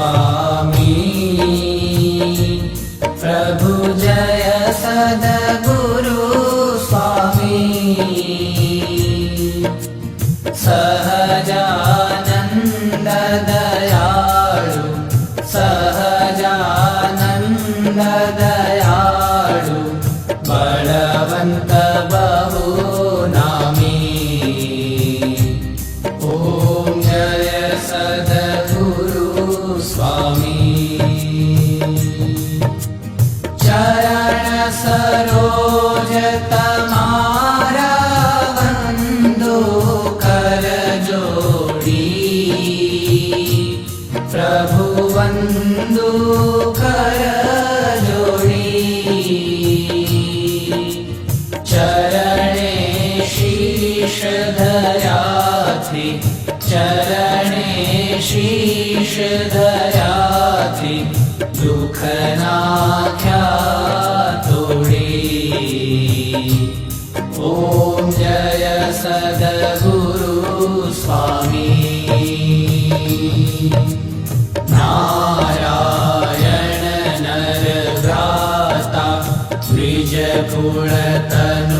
स्वामी। प्रभु जय सदगुरु स्वामी। सह तोडे ॐ जय सद्गुरु स्वामी नारायण नरभ्राता द्विजकुलतनुधारी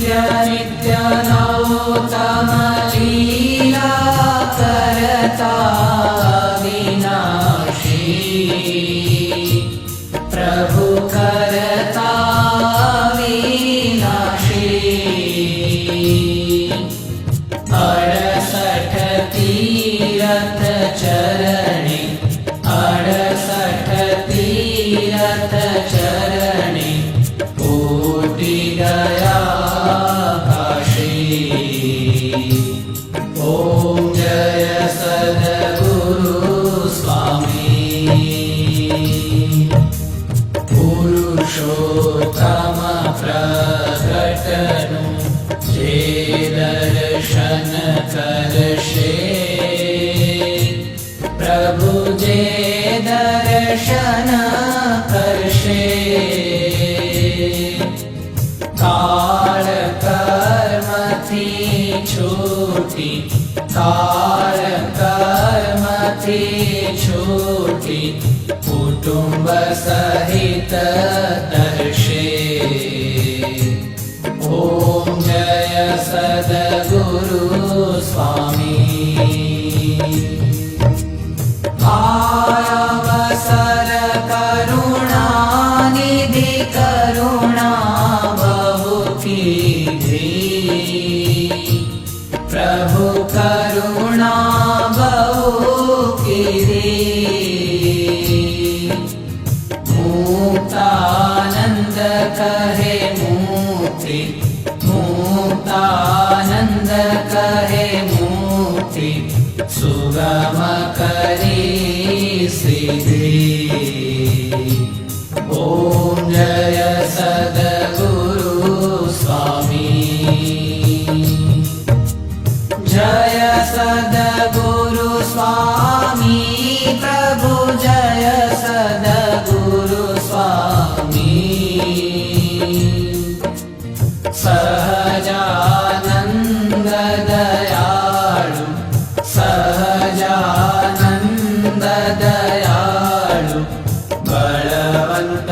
नित्यनित्यनौतम जे दर्शन करशे काळ कर्मथी छूटी काळ कर्मथी छूटी कुटुंब सहित दर्शे। ॐ जय सद्गुरु स्वामी baby. स्वामी प्रभु जय सद्गुरु स्वामी। सहजानन्द दयाळु सहजानन्द दयाळु बलवन्त